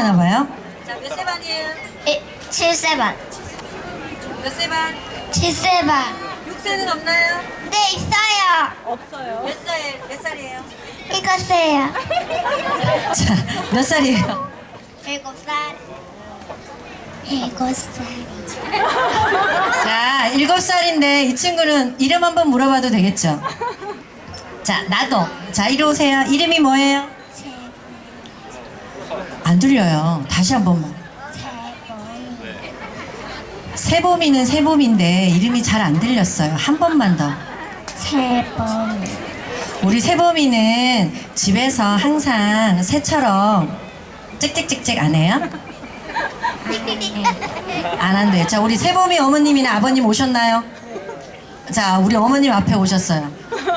가나 봐요. 자, 몇 세 반이에요? 7세반. 몇 세 반? 7세반. 6세는 없나요? 네, 있어요. 없어요. 몇 살, 몇 살이에요? 읽었어요. 자, 몇 살이에요? 7살. 7살. 자, 일곱 살인데 이 친구는 이름 한번 물어봐도 되겠죠? 자, 나도. 자, 이리 오세요. 이름이 뭐예요? 안 들려요. 다시 한 번만. 세봄이는 세봄인데 이름이 잘 안 들렸어요. 한 번만 더. 세번. 우리 세봄이는 집에서 항상 새처럼 찍찍찍찍 안 해요? 안 한대요. 자, 우리 세봄이 어머님이나 아버님 오셨나요? 자, 우리 어머님 앞에 오셨어요.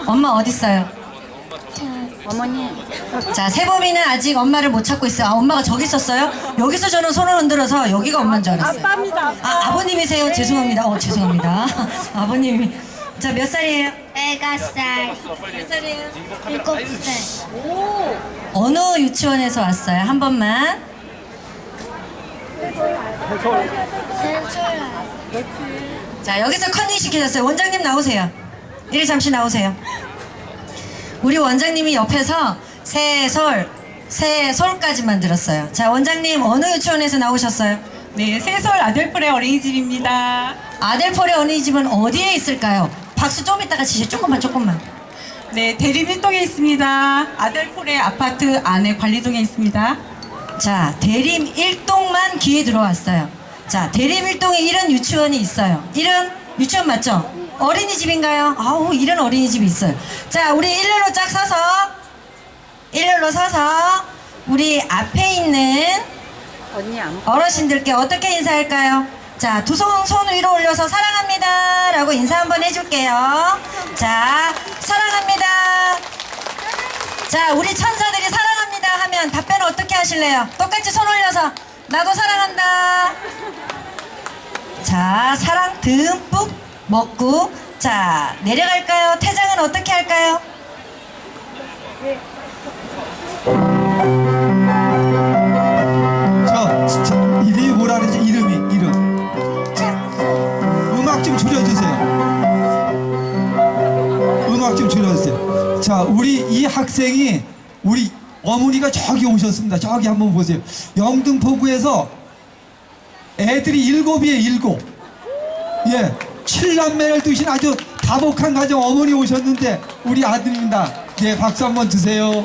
엄마 어디 있어요? 어머니. 자, 세봄이는 아직 엄마를 못 찾고 있어요. 아, 엄마가 저기 있었어요? 여기서 저는 손을 흔들어서 여기가 엄마인 줄 알았어요. 아빠입니다. 아, 아버님이세요? 죄송합니다. 어, 죄송합니다. 아버님이. 자, 몇 살이에요? 8살. 몇 살이에요? 7살. 어느 유치원에서 왔어요? 한 번만. 자, 여기서 컨닝 시키셨어요. 원장님 나오세요. 이리 잠시 나오세요. 우리 원장님이 옆에서 새솔, 새솔까지만 들었어요. 자, 원장님 어느 유치원에서 나오셨어요? 네, 세솔 아들풀의 어린이집입니다. 아델포레 어린이집은 어디에 있을까요? 박수 좀 이따가 치세요. 조금만, 조금만. 네, 대림 1동에 있습니다. 아들풀의 아파트 안에 관리동에 있습니다. 자, 대림 1동만 귀에 들어왔어요. 자, 대림 1동에 이런 유치원이 있어요. 이런 유치원 맞죠? 어린이집인가요? 아우, 이런 어린이집이 있어요. 자, 우리 일렬로 쫙 서서, 일렬로 서서, 우리 앞에 있는 어르신들께 어떻게 인사할까요? 자, 두 손, 손 위로 올려서 사랑합니다. 라고 인사 한번 해줄게요. 자, 사랑합니다. 자, 우리 천사들이 사랑합니다 하면 답변 어떻게 하실래요? 똑같이 손 올려서 나도 사랑한다. 자, 사랑 듬뿍 먹고 자, 내려갈까요? 퇴장은 어떻게 할까요? 자, 진짜 이름이 뭐라 그러지? 이름이 이름. 음악 좀 줄여주세요. 음악 좀 줄여주세요. 자, 우리 이 학생이 우리 어머니가 저기 오셨습니다. 저기 한번 보세요. 영등포구에서 애들이 일곱이에요, 일곱. 예, 칠남매를 두신 아주 다복한 가정 어머니 오셨는데 우리 아들입니다. 예, 박수 한번 주세요.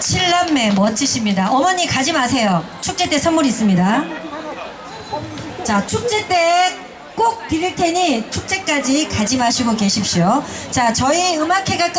칠남매 멋지십니다. 어머니 가지 마세요. 축제 때 선물 있습니다. 자, 축제 때 꼭 드릴 테니 축제까지 가지 마시고 계십시오. 자, 저희 음악회가 끝